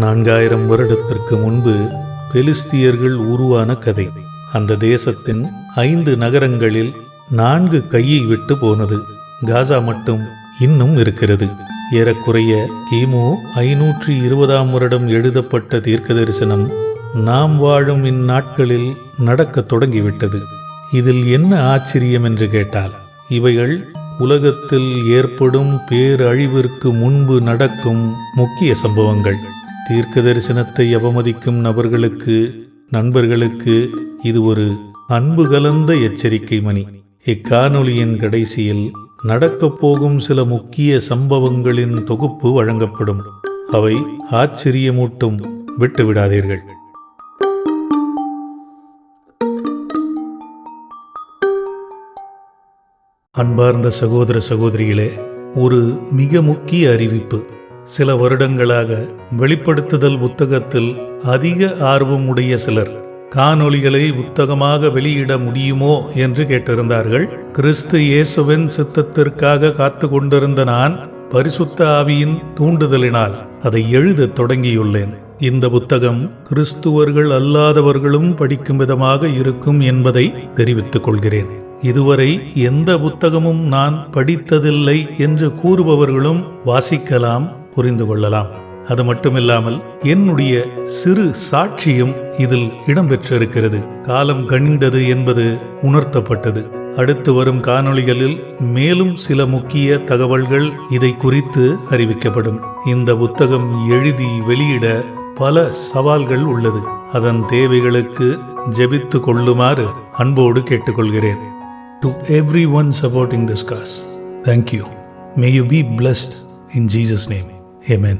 நான்காயிரம் வருடத்திற்கு முன்பு பெலிஸ்தியர்கள் உருவான கதை. அந்த தேசத்தின் ஐந்து நகரங்களில் நான்கு கையை விட்டு போனது. காசா மட்டும் இன்னும் இருக்கிறது. ஏறக்குறைய கிமு ஐநூற்றி இருபதாம் வருடம் எழுதப்பட்ட தீர்க்க தரிசனம் நாம் வாழும் இந்நாட்களில் நடக்கத் தொடங்கிவிட்டது. இதில் என்ன ஆச்சரியம் என்று கேட்டால் இவைகள் உலகத்தில் ஏற்படும் பேரழிவிற்கு முன்பு நடக்கும் முக்கிய சம்பவங்கள். தீர்க்க தரிசனத்தை அவமதிக்கும் நபர்களுக்கு நண்பர்களுக்கு இது ஒரு அன்பு கலந்த எச்சரிக்கை மணி. இக்காணொளியின் கடைசியில் நடக்கப் போகும் சில முக்கிய சம்பவங்களின் தொகுப்பு வழங்கப்படும். அவை ஆச்சரியமூட்டும். விட்டுவிடாதீர்கள். அன்பார்ந்த சகோதர சகோதரிகளே ஒரு மிக முக்கிய அறிவிப்பு. சில வருடங்களாக வெளிப்படுத்துதல் புத்தகத்தில் அதிக ஆர்வம் உடைய சிலர் காணொளிகளை புத்தகமாக வெளியிட முடியுமோ என்று கேட்டிருந்தார்கள். கிறிஸ்து இயேசுவின் சித்தத்திற்காக காத்து கொண்டிருந்த நான் பரிசுத்த ஆவியின் தூண்டுதலினால் அதை எழுதத் தொடங்கியுள்ளேன். இந்த புத்தகம் கிறிஸ்துவர்கள் அல்லாதவர்களும் படிக்கும் விதமாக இருக்கும் என்பதை தெரிவித்துக் கொள்கிறேன். இதுவரை எந்த புத்தகமும் நான் படித்ததில்லை என்று கூறுபவர்களும் வாசிக்கலாம். புரிந்து கொள்ளலாம். அது மட்டுமில்லாமல் என்னுடைய சிறு சாட்சியும் இதில் இடம்பெற்றிருக்கிறது. காலம் கணிந்தது என்பது உணர்த்தப்பட்டது. அடுத்து வரும் காணொளிகளில் மேலும் சில முக்கிய தகவல்கள் இதை குறித்து அறிவிக்கப்படும். இந்த புத்தகம் எழுதி வெளியிட பல சவால்கள் உள்ளது. அதன் தேவைகளுக்கு ஜெபித்து கொள்ளுமாறு அன்போடு கேட்டுக்கொள்கிறேன். To every one supporting this cause thank you may you be blessed in Jesus name Amen.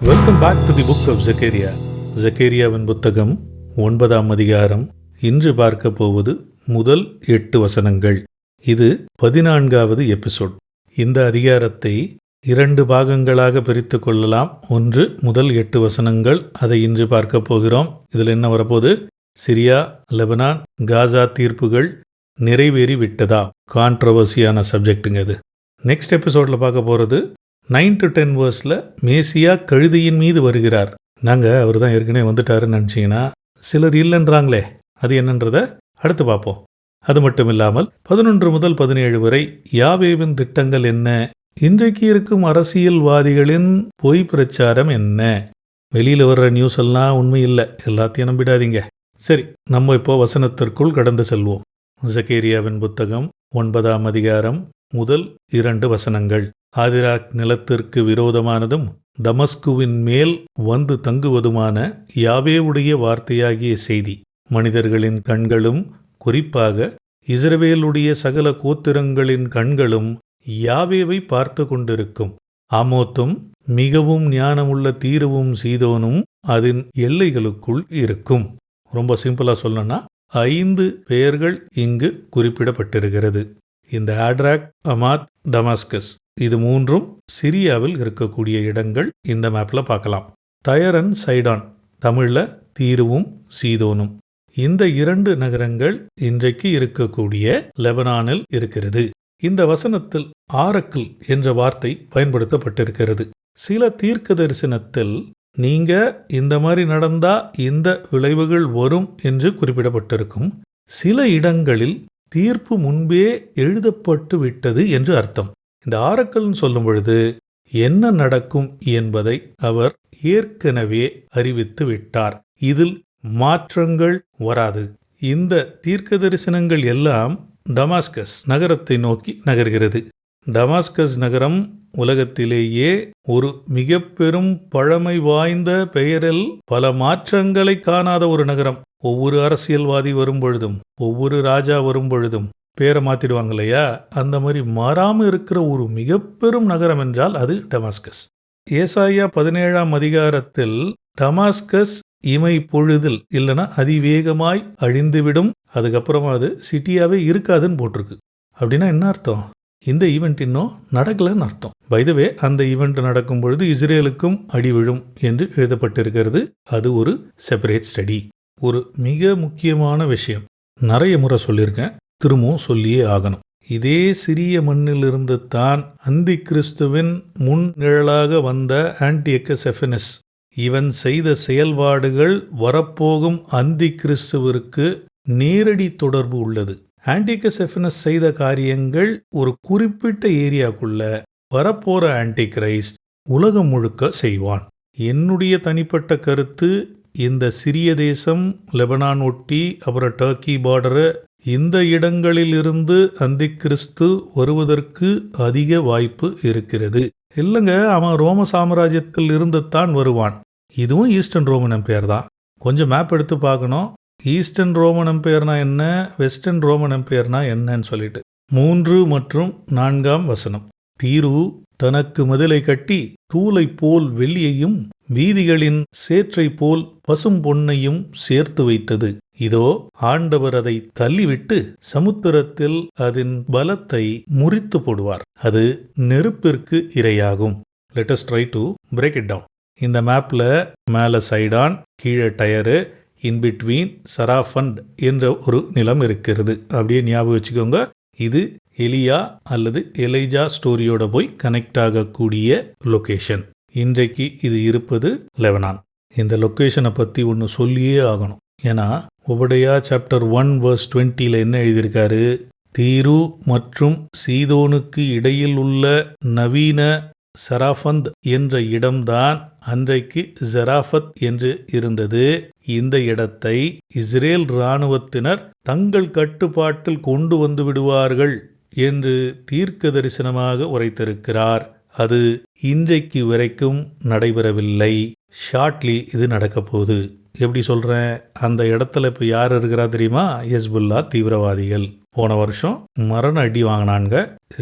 Welcome back to the book of Zechariah ஜக்கேரியாவின் புத்தகம் ஒன்பதாம் அதிகாரம். இன்று பார்க்க போவது முதல் எட்டு வசனங்கள். இது பதினான்காவது எபிசோட் இந்த அதிகாரத்தை இரண்டு பாகங்களாக பிரித்து கொள்ளலாம். ஒன்று முதல் எட்டு வசனங்கள். அதை இன்று பார்க்க போகிறோம். இதில் என்ன வரப்போகுது? சிரியா லெபனான் காசா தீர்ப்புகள் நிறைவேறி விட்டதா கான்ட்ரவர்சியான சப்ஜெக்ட்டுங்க இது. நெக்ஸ்ட் எபிசோடில் பார்க்க போகிறது நைன் டு டென் வேர்ஸில் மேசியா கழுதியின் மீது வருகிறார். நாங்கள் அவர் தான் ஏற்கனவே வந்துட்டாருன்னு நினச்சிங்கன்னா சிலர் இல்லைன்றாங்களே அது என்னன்றதை அடுத்து பார்ப்போம். அது மட்டும் இல்லாமல் பதினொன்று முதல் பதினேழு வரை யாவேவின் திட்டங்கள் என்ன? இன்றைக்கு இருக்கும் அரசியல்வாதிகளின் பொய் பிரச்சாரம் என்ன? வெளியில் வர்ற நியூஸ் எல்லாம் உண்மை இல்லை. எல்லாத்தையும் நம்பிடாதீங்க. சரி நம்ம இப்போ வசனத்திற்குள் கடந்து செல்வோம். ஜக்கேரியாவின் புத்தகம் ஒன்பதாம் அதிகாரம் முதல் இரண்டு வசனங்கள். ஆதிராக் நிலத்திற்கு விரோதமானதும் தமஸ்குவின் மேல் வந்து தங்குவதுமான யாவேவுடைய வார்த்தையாகிய செய்தி. மனிதர்களின் கண்களும் குறிப்பாக இஸ்ரவேலுடைய சகல கோத்திரங்களின் கண்களும் யாவேவை பார்த்து கொண்டிருக்கும். ஆமோத்தும் மிகவும் ஞானமுள்ள தீருவும் சீதோனும் அதன் எல்லைகளுக்குள் இருக்கும். ரொம்ப சிம்பிளா சொல்லணும்னா ஐந்து பெயர்கள் இங்கு குறிப்பிடப்பட்டிருக்கிறது. இந்த ஆட்ராக் அமாத் டமாஸ்கஸ் இது மூன்றும் சிரியாவில் இருக்கக்கூடிய இடங்கள் இந்த மேப்ல பார்க்கலாம். டயர் அண்ட் சைடான் தமிழில் தீருவும் சீதோனும். இந்த இரண்டு நகரங்கள் இன்றைக்கு இருக்கக்கூடிய லெபனானில் இருக்கிறது. இந்த வசனத்தில் ஆரக்கிள் என்ற வார்த்தை பயன்படுத்தப்பட்டிருக்கிறது. சில தீர்க்க தரிசனத்தில் நீங்க இந்த மாதிரி நடந்தா இந்த விளைவுகள் வரும் என்று குறிப்பிடப்பட்டிருக்கும். சில இடங்களில் தீர்ப்பு முன்பே எழுதப்பட்டு விட்டது என்று அர்த்தம். இந்த ஆரக்கல்னு சொல்லும் பொழுது என்ன நடக்கும் என்பதை அவர் ஏற்கனவே அறிவித்து விட்டார். இதில் மாற்றங்கள் வராது. இந்த தீர்க்க தரிசனங்கள் எல்லாம் டமாஸ்கஸ் நகரத்தை நோக்கி நகர்கிறது. டமாஸ்கஸ் நகரம் உலகத்திலேயே ஒரு மிக பெரும் பழமை வாய்ந்த பெயரில் பல மாற்றங்களை காணாத ஒரு நகரம். ஒவ்வொரு அரசியல்வாதி வரும் பொழுதும் ஒவ்வொரு ராஜா வரும் பொழுதும் பேரை மாத்திடுவாங்க இல்லையா அந்த மாதிரி மாறாம இருக்கிற ஒரு மிக பெரும் நகரம் என்றால் அது டமாஸ்கஸ். ஏசாயா பதினேழாம் அதிகாரத்தில் டமாஸ்கஸ் இமை பொழுதில் இல்லைன்னா அதிவேகமாய் அழிந்துவிடும் அதுக்கப்புறமா அது சிட்டியாவே இருக்காதுன்னு போட்டிருக்கு. அப்படின்னா என்ன அர்த்தம்? இந்த ஈவெண்ட் இன்னும் நடக்கலன்னு அர்த்தம். பைதவே அந்த ஈவெண்ட் நடக்கும் பொழுது இஸ்ரேலுக்கும் அடி விழும் என்று எழுதப்பட்டிருக்கிறது. அது ஒரு செப்பரேட் ஸ்டடி ஒரு மிக முக்கியமான விஷயம். நிறைய முறை சொல்லியிருக்கேன். திரும்பவும் சொல்லியே ஆகணும். இதே சிறிய மண்ணிலிருந்து தான் அந்தி கிறிஸ்துவின் முன் நிழலாக வந்த ஆன்டியக்கசெஃபனஸ் இவன் செய்த செயல்பாடுகள் வரப்போகும் அந்தி கிறிஸ்துவிற்கு நேரடி தொடர்பு உள்ளது. ஆன்டிகசெஃபனஸ் செய்த காரியங்கள் ஒரு குறிப்பிட்ட ஏரியாக்குள்ள வரப்போற ஆன்டி கிரைஸ்ட் உலகம் முழுக்க செய்வான். என்னுடைய தனிப்பட்ட கருத்து இந்த சிறிய தேசம் லெபனான் ஒட்டி அப்புறம் டர்க்கி பார்டரு இந்த இடங்களில் இருந்து அந்தி கிறிஸ்து வருவதற்கு அதிக வாய்ப்பு இருக்கிறது. இல்லைங்க அவன் ரோம சாம்ராஜ்யத்தில் இருந்து தான் வருவான். இதுவும் ஈஸ்டர்ன் ரோமன் எம்பையர் தான். கொஞ்சம் மேப் எடுத்து பார்க்கணும். ஈஸ்டர்ன் ரோமன் எம்பையர்னா என்ன? வெஸ்டர்ன் ரோமன் எம்பையர்னா என்னன்னு சொல்லிட்டு. மூன்று மற்றும் நான்காம் வசனம். தீரு தனக்கு மதிலை கட்டி தூளை போல் வெள்ளியையும் வீதிகளின் சேற்றை போல் பசும் பொன்னையும் சேர்த்து வைத்தது. இதோ ஆண்டவர் அதை தள்ளிவிட்டு சமுத்திரத்தில் அதன் பலத்தை முறித்து போடுவார். அது நெருப்பிற்கு இரையாகும். Let's try to break it down இந்த மேப்ல மேலே சைடான் கீழே டயரு இன் பிட்வீன் சராஃபண்ட் என்ற ஒரு நிலம் இருக்கிறது. அப்படியே ஞாபகம் வச்சுக்கோங்க. இது எலியா அல்லது எலைஜா ஸ்டோரியோட போய் கனெக்ட் ஆகக்கூடிய லொக்கேஷன் இன்றைக்கு இது இருப்பது லெவனான் இந்த லொக்கேஷனை பற்றி ஒன்று சொல்லியே ஆகணும். ஏன்னா ஒபடையா சாப்டர் ஒன் வேர்ஸ் டுவெண்ட்டியில் என்ன எழுதியிருக்காரு? தீரு மற்றும் சீதோனுக்கு இடையில் உள்ள நவீன சராஃபந்த் என்ற இடம்தான் அன்றைக்கு ஜெராஃபத் என்று இருந்தது. இந்த இடத்தை இஸ்ரேல் இராணுவத்தினர் தங்கள் கட்டுப்பாட்டில் கொண்டு வந்து விடுவார்கள் என்று தீர்க்க தரிசனமாக உரைத்திருக்கிறார். அது இன்றைக்கு வரைக்கும் நடைபெறவில்லை. ஷார்ட்லி இது நடக்கப்போகுது. எப்படி சொல்கிறேன் அந்த இடத்துல இப்போ யார் இருக்கிறா தெரியுமா? ஹெஸ்புல்லா தீவிரவாதிகள். போன வருஷம் மரண அடி வாங்கினாங்க.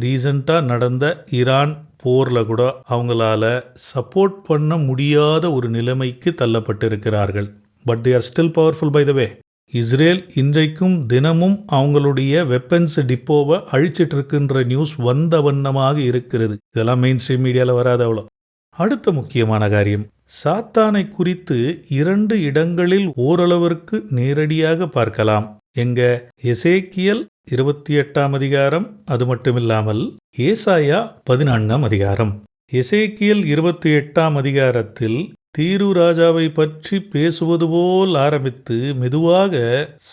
ரீசண்டாக நடந்த ஈரான் போரில் கூட அவங்களால சப்போர்ட் பண்ண முடியாத ஒரு நிலைமைக்கு தள்ளப்பட்டிருக்கிறார்கள். But they are still powerful by the way Israel இன்றைக்கும் தினமும் அவங்களுடைய வெப்பன்ஸ் டிப்போவை அழிச்சிட்டு இருக்குன்ற நியூஸ் வந்த வண்ணமாக இருக்கிறது. இதெல்லாம் மெயின் ஸ்ட்ரீம் மீடியாவில் வராது அவ்வளோ அடுத்த முக்கியமான காரியம். சாத்தானை குறித்து இரண்டு இடங்களில் ஓரளவிற்கு நேரடியாக பார்க்கலாம். எங்க எசேக்கியல் இருபத்தி எட்டாம் அதிகாரம் அது மட்டுமில்லாமல் ஏசாயா பதினான்காம் அதிகாரம். எசேக்கியல் இருபத்தி எட்டாம் அதிகாரத்தில் தீரு ராஜாவை பற்றி பேசுவது போல் ஆரம்பித்து மெதுவாக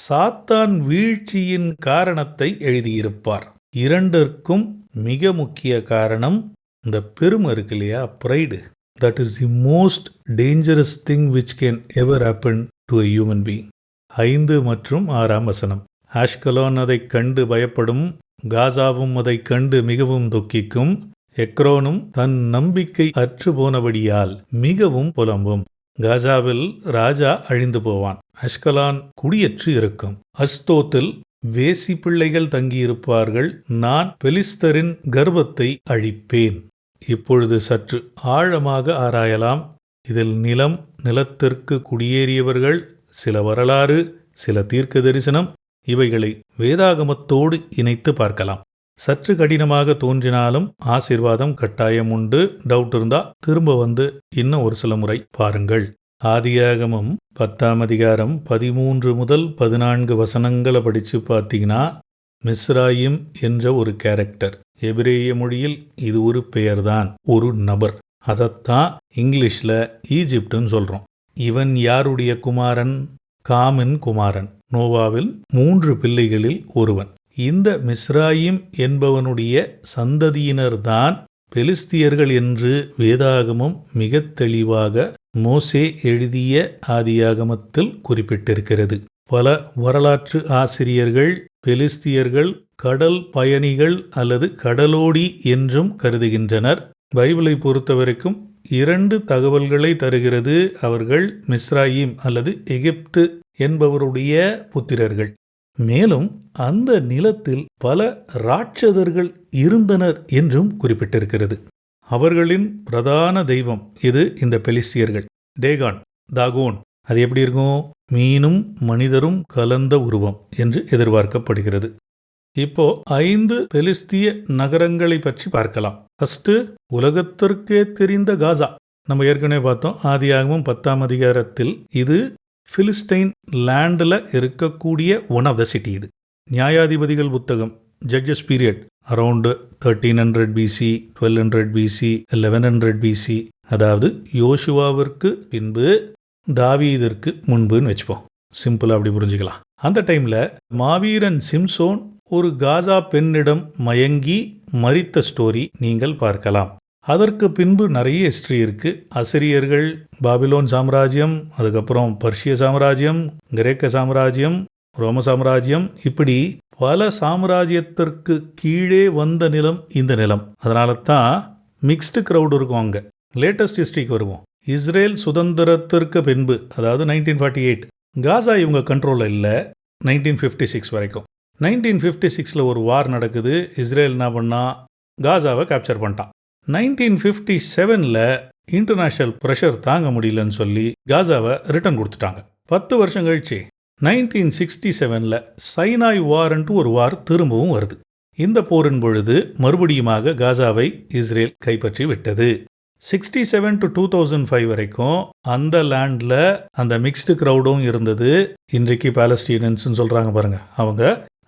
சாத்தான் வீழ்ச்சியின் காரணத்தை எழுதியிருப்பார். இரண்டிற்கும் மிக முக்கிய காரணம் இந்த பெருமை இருக்கு இல்லையா pride that is the most dangerous thing which can ever happen to a human being ஐந்து மற்றும் ஆறாம் வசனம். ஆஷ்கலோன் அதைக் கண்டு பயப்படும் காசாவும் அதைக் கண்டு மிகவும் துக்கிக்கும் எக்ரோனும் தன் நம்பிக்கை அற்று போனபடியால் மிகவும் புலம்பும். காசாவில் ராஜா அழிந்து போவான். அஷ்கலான் குடியற்று இருக்கும். அஸ்தோத்தில் வேசி பிள்ளைகள் தங்கியிருப்பார்கள். நான் பெலிஸ்தரின் கர்ப்பத்தை அழிப்பேன். இப்பொழுது சற்று ஆழமாக ஆராயலாம். இதில் நிலம் நிலத்திற்கு குடியேறியவர்கள் சில வரலாறு சில தீர்க்க தரிசனம் இவைகளை வேதாகமத்தோடு இணைத்து பார்க்கலாம். சற்று கடினமாக தோன்றினாலும் ஆசிர்வாதம் கட்டாயம் உண்டு. டவுட் இருந்தா திரும்ப வந்து இன்னும் ஒரு சில முறை பாருங்கள். ஆதியாகமம் பத்தாம் அதிகாரம் பதிமூன்று முதல் பதினான்கு வசனங்களை படித்து பார்த்தீங்கன்னா மிஸ்ராயிம் என்ற ஒரு கேரக்டர். எபிரேய மொழியில் இது ஒரு பெயர்தான் ஒரு நபர். அதைத்தான் இங்கிலீஷில் ஈஜிப்டுன்னு சொல்கிறோம் இவன் யாருடைய குமாரன்? காமின் குமாரன். நோவாவில் மூன்று பிள்ளைகளில் ஒருவன். இந்த மிஸ்ராயிம் என்பவனுடைய சந்ததியினர்தான் பெலிஸ்தியர்கள் என்று வேதாகமம் மிக தெளிவாக மோசே எழுதிய ஆதியாகமத்தில் குறிப்பிட்டிருக்கிறது. பல வரலாற்று ஆசிரியர்கள் பெலிஸ்தியர்கள் கடல் பயணிகள் அல்லது கடலோடி என்றும் கருதுகின்றனர். பைபிளை பொறுத்தவரைக்கும் இரண்டு தகவல்களை தருகிறது அவர்கள் மிஸ்ராயிம் அல்லது எகிப்து என்பவருடைய புத்திரர்கள். மேலும் அந்த நிலத்தில் பல ராட்சதர்கள் இருந்தனர் என்றும் குறிப்பிட்டிருக்கிறது. அவர்களின் பிரதான தெய்வம் இது இந்த பெலிஸ்தியர்கள். டேகான் தாகோன். அது எப்படி இருக்கும்? மீனும் மனிதரும் கலந்த உருவம் என்று எதிர்பார்க்கப்படுகிறது. இப்போ ஐந்து பெலிஸ்திய நகரங்களை பற்றி பார்க்கலாம். ஃபர்ஸ்ட் உலகத்திற்கே தெரிந்த காசா. நம்ம ஏற்கனவே பார்த்தோம் ஆதியாகவும் பத்தாம் அதிகாரத்தில் இது பிலிஸ்டைன் லேண்டில் இருக்கக்கூடிய ஒன் ஆஃப் த சிட்டி இது. நியாயாதிபதிகள் புத்தகம் judges period around thirteen hundred BC twelve hundred BC eleven hundred BC அதாவது யோசுவாவிற்கு பின்பு தாவீதிற்கு முன்புன்னு வச்சுப்போம். சிம்பிளாக அப்படி புரிஞ்சுக்கலாம். அந்த டைமில் மாவீரன் சிம்சோன் ஒரு காசா பெண்ணிடம் மயங்கி மரித்த ஸ்டோரி நீங்கள் பார்க்கலாம். அதற்கு பின்பு நிறைய ஹிஸ்ட்ரி இருக்கு. அசிரியர்கள் பாபிலோன் சாம்ராஜ்யம் அதுக்கப்புறம் பர்ஷிய சாம்ராஜ்யம் கிரேக்க சாம்ராஜ்யம் ரோம சாம்ராஜ்யம் இப்படி பல சாம்ராஜ்யத்திற்கு கீழே வந்த நிலம் இந்த நிலம். அதனால தான் மிக்ஸ்டு க்ரௌடு இருக்கும் அங்கே. லேட்டஸ்ட் ஹிஸ்ட்ரிக்கு வருவோம். இஸ்ரேல் சுதந்திரத்திற்கு பின்பு அதாவது நைன்டீன் ஃபார்ட்டி எயிட் காசா இவங்க கண்ட்ரோலில் இல்லை நைன்டீன் ஃபிஃப்டி சிக்ஸ் வரைக்கும். நைன்டீன் ஃபிஃப்டி சிக்ஸில் ஒரு வார் நடக்குது இஸ்ரேல் என்ன பண்ணா காசாவை கேப்சர் பண்ணிட்டான். நைன்டீன் ஃபிஃப்டி செவனில் இன்டர்நேஷ்னல் ப்ரெஷர் தாங்க முடியலன்னு சொல்லி காசாவை ரிட்டர்ன் கொடுத்துட்டாங்க. பத்து வருஷம் கழிச்சு நைன்டீன் சிக்ஸ்டி செவனில் சைனாய் வார்ன்ட்டு ஒரு வார் திரும்பவும் வருது. இந்த போரின் பொழுது மறுபடியுமாக காசாவை இஸ்ரேல் கைப்பற்றி விட்டது. Sixty seven to two thousand five வரைக்கும் அந்த லேண்டில் அந்த மிக்ஸ்டு க்ரௌடும் இருந்தது. இன்றைக்கு பாலஸ்டீனன்ஸ்னு சொல்கிறாங்க பாருங்க அவங்க.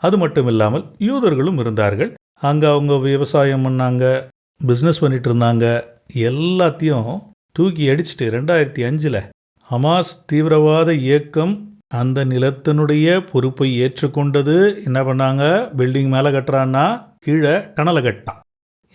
அது மட்டும் இல்லாமல் யூதர்களும் இருந்தார்கள். அங்கே அவங்க விவசாயம் பண்ணாங்க பிஸ்னஸ் பண்ணிட்டு இருந்தாங்க. எல்லாத்தையும் தூக்கி அடிச்சிட்டு ரெண்டாயிரத்தி அஞ்சில் ஹமாஸ் தீவிரவாத இயக்கம் அந்த நிலத்தினுடைய பொறுப்பை ஏற்றுக்கொண்டது. என்ன பண்ணாங்க? பில்டிங் மேலே கட்டுறான்னா கீழே டனலை கட்டான்.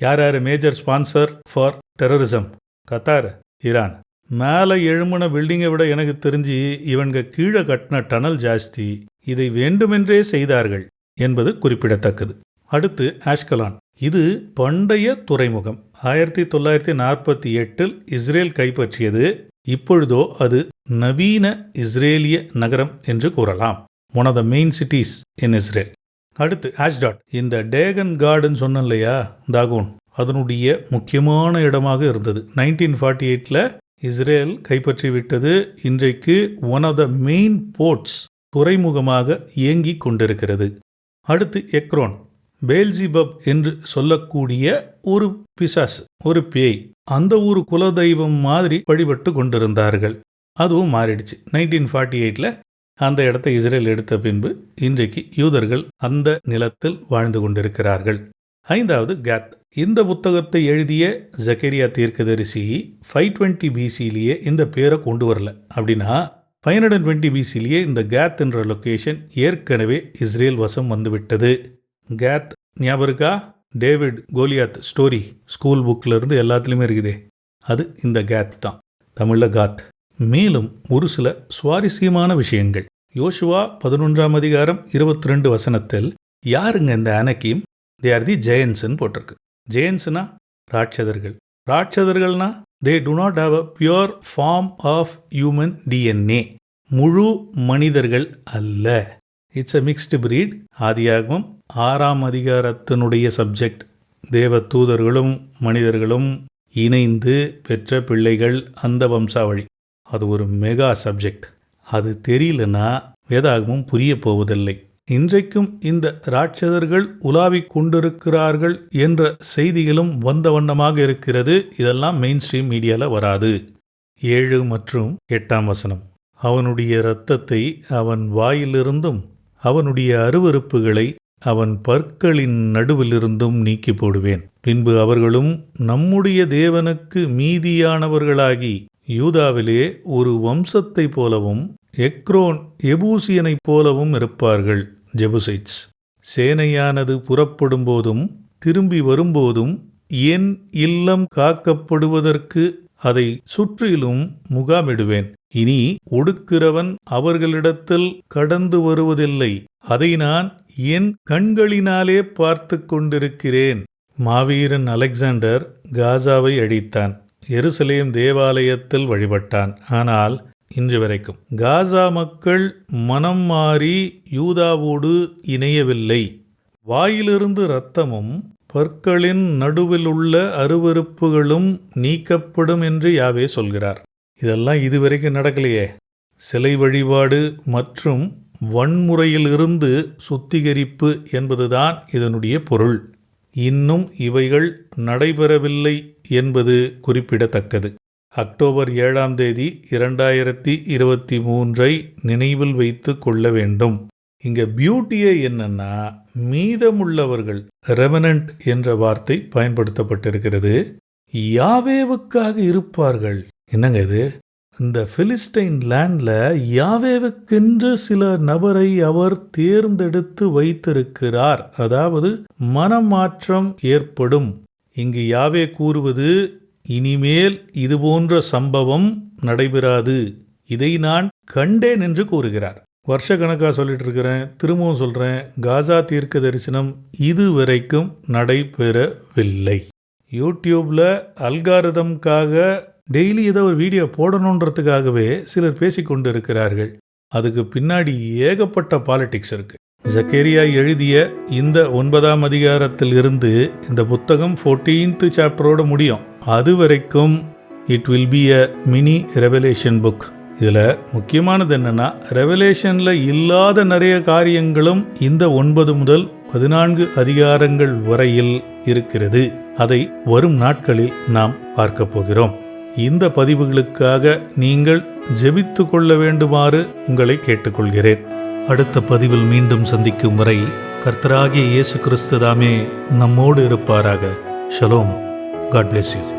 யார் யார்? Major sponsor for terrorism Qatar Iran மேலே எழுமுன பில்டிங்கை விட எனக்கு தெரிஞ்சு இவங்க கீழே கட்டின டனல் ஜாஸ்தி. இதை வேண்டுமென்றே செய்தார்கள் என்பது குறிப்பிடத்தக்கது. அடுத்து ஆஷ்கலான் இது பண்டைய துறைமுகம். ஆயிரத்தி தொள்ளாயிரத்தி நாற்பத்தி எட்டில் இஸ்ரேல் கைப்பற்றியது. இப்பொழுதோ அது நவீன இஸ்ரேலிய நகரம் என்று கூறலாம். One of the main cities in Israel அடுத்து ஆஷ்டாட் இந்த டேகன் கார்டன் சொன்னேன் இல்லையா? தாகூன். அதனுடைய முக்கியமான இடமாக இருந்தது. நைன்டீன் ஃபார்ட்டி எயிட்டில் இஸ்ரேல் கைப்பற்றி விட்டது இன்றைக்கு one of the main ports துறைமுகமாக இயங்கி கொண்டிருக்கிறது. அடுத்து எக்ரோன் பேல்ஜிபப் என்று சொல்லக்கூடிய ஒரு பிசாஸ் ஒரு பேய் அந்த ஒரு குலதெய்வம் மாதிரி வழிபட்டு கொண்டிருந்தார்கள். அதுவும் மாறிடுச்சு. நைன்டீன் ஃபார்ட்டி எயிட்டில் அந்த இடத்தை இஸ்ரேல் எடுத்த பின்பு இன்றைக்கு யூதர்கள் அந்த நிலத்தில் வாழ்ந்து கொண்டிருக்கிறார்கள். ஐந்தாவது கேத். இந்த புத்தகத்தை எழுதிய ஜக்கரியா தீர்க்கதரிசி ஃபைவ் டுவெண்ட்டி பிசிலேயே இந்த பேரை கொண்டு வரல. அப்படின்னா ஃபைவ் ஹண்ட்ரட் அண்ட் டுவெண்ட்டி பிசிலேயே இந்த கேத் என்ற லொக்கேஷன் ஏற்கனவே இஸ்ரேல் வசம் வந்துவிட்டது கேத் ஞாபகம் இருக்கா? டேவிட் கோலியாத் ஸ்டோரி ஸ்கூல் புக்கில் இருந்து எல்லாத்துலேயுமே இருக்குதே. அது இந்த கேத் தான். தமிழில் காத். மேலும் ஒரு சில சுவாரஸ்யமான விஷயங்கள். யோசுவா பதினொன்றாம் அதிகாரம் இருபத்தி ரெண்டு வசனத்தில் யாருங்க இந்த அனக்கீம் தே ஆர் தி ஜெயன்ஸ்ன்னு போட்டிருக்கு. ஜெயன்ஸ்னா ராட்சதர்கள். ராட்சதர்கள்னா they do not have a pure form of human DNA முழு மனிதர்கள் அல்ல. இட்ஸ் அ மிக்ஸ்டு பிரீட் ஆதியாகவும் ஆறாம் அதிகாரத்தினுடைய சப்ஜெக்ட் தேவ தூதர்களும் மனிதர்களும் இணைந்து பெற்ற பிள்ளைகள் அந்த வம்சாவழி அது ஒரு மெகா சப்ஜெக்ட் அது தெரியலனா வேதாகமும் புரிய போவதில்லை. இன்றைக்கும் இந்த ராட்சதர்கள் உலாவிக் கொண்டிருக்கிறார்கள் என்ற செய்திகளும் வந்த வண்ணமாக இருக்கிறது. இதெல்லாம் மெயின் ஸ்ட்ரீம் மீடியாவில் வராது. ஏழு மற்றும் எட்டாம் வசனம். அவனுடைய இரத்தத்தை அவன் வாயிலிருந்தும் அவனுடைய அருவருப்புகளை அவன் பற்களின் நடுவிலிருந்தும் நீக்கி போடுவேன். பின்பு அவர்களும் நம்முடைய தேவனுக்கு மீதியானவர்களாகி யூதாவிலே ஒரு வம்சத்தைப் போலவும் எக்ரோன் எபூசியனைப் போலவும் இருப்பார்கள். ஜெபுசைட்ஸ் சேனையானது புறப்படும்போதும் திரும்பி வரும்போதும் என் இல்லம் காக்கப்படுவதற்கு அதை சுற்றிலும் முகாமிடுவேன். இனி ஒடுக்கிறவன் அவர்களிடத்தில் கடந்து வருவதில்லை. அதை நான் என் கண்களினாலே பார்த்து கொண்டிருக்கிறேன். மாவீரன் அலெக்சாண்டர் காசாவை அழித்தான். எருசலேம் தேவாலயத்தில் வழிபட்டான். ஆனால் இன்று வரைக்கும். காசா மக்கள் மனம் மாறி யூதாவோடு இணையவில்லை. வாயிலிருந்து இரத்தமும் பற்களின் நடுவில் உள்ள அருவருப்புகளும் நீக்கப்படும் என்று யாவே சொல்கிறார். இதெல்லாம் இதுவரைக்கும் நடக்கலையே. சிலை வழிபாடு மற்றும் வன்முறையிலிருந்து சுத்திகரிப்பு என்பதுதான் இதனுடைய பொருள். இன்னும் இவைகள் நடைபெறவில்லை என்பது குறிப்பிடத்தக்கது. அக்டோபர் ஏழாம் தேதி இரண்டாயிரத்தி இருபத்தி மூன்றை நினைவில் வைத்து கொள்ள வேண்டும். இங்க பியூட்டியே என்னன்னா மீதமுள்ளவர்கள் ரெவனன்ட் என்ற வார்த்தை பயன்படுத்தப்பட்டிருக்கிறது. யாவேவுக்காக இருப்பார்கள்? என்னங்க இது? இந்த பிலிஸ்டைன் லேண்ட்ல யாவேவுக்கென்று சில நபரை அவர் தேர்ந்தெடுத்து வைத்திருக்கிறார். அதாவது மனமாற்றம் ஏற்படும். இங்கு யாவே கூறுவது இனிமேல் இதுபோன்ற சம்பவம் நடைபெறாது. இதை நான் கண்டேன் என்று கூறுகிறார். வருஷ கணக்காக சொல்லிட்டு இருக்கிறேன் திரும்பவும் சொல்றேன் காசா தீர்க்க தரிசனம் இதுவரைக்கும் நடைபெறவில்லை. யூடியூப்ல அல்காரதம்காக டெய்லி ஏதோ ஒரு வீடியோ போடணுன்றதுக்காகவே சிலர் பேசிக்கொண்டு இருக்கிறார்கள் அதுக்கு பின்னாடி ஏகப்பட்ட பாலிடிக்ஸ் இருக்கு. ஜக்கேரியா எழுதிய இந்த ஒன்பதாம் அதிகாரத்தில் இருந்து இந்த புத்தகம் 14th சாப்டரோட முடியும். அது வரைக்கும் it will be a mini revelation book இதில் முக்கியமானது என்னன்னா ரெவலேஷனில் இல்லாத நிறைய காரியங்களும் இந்த ஒன்பது முதல் பதினான்கு அதிகாரங்கள் வரையில் இருக்கிறது. அதை வரும் நாட்களில் நாம் பார்க்க போகிறோம். இந்த பதிவுகளுக்காக நீங்கள் ஜெபித்து கொள்ள வேண்டுமாறு உங்களை கேட்டுக்கொள்கிறேன். அடுத்த பதிவில் மீண்டும் சந்திக்கும் வரை கர்த்தராகிய இயேசு கிறிஸ்து தாமே நம்மோடு இருப்பாராக. ஷலோம். காட் பிளெஸ் யூ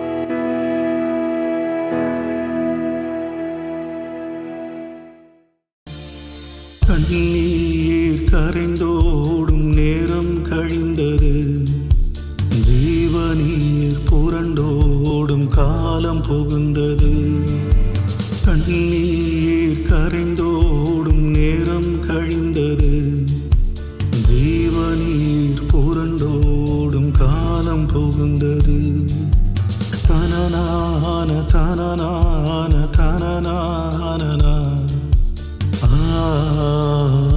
புகுந்தது. தனனான தனனான தனனான ஆ.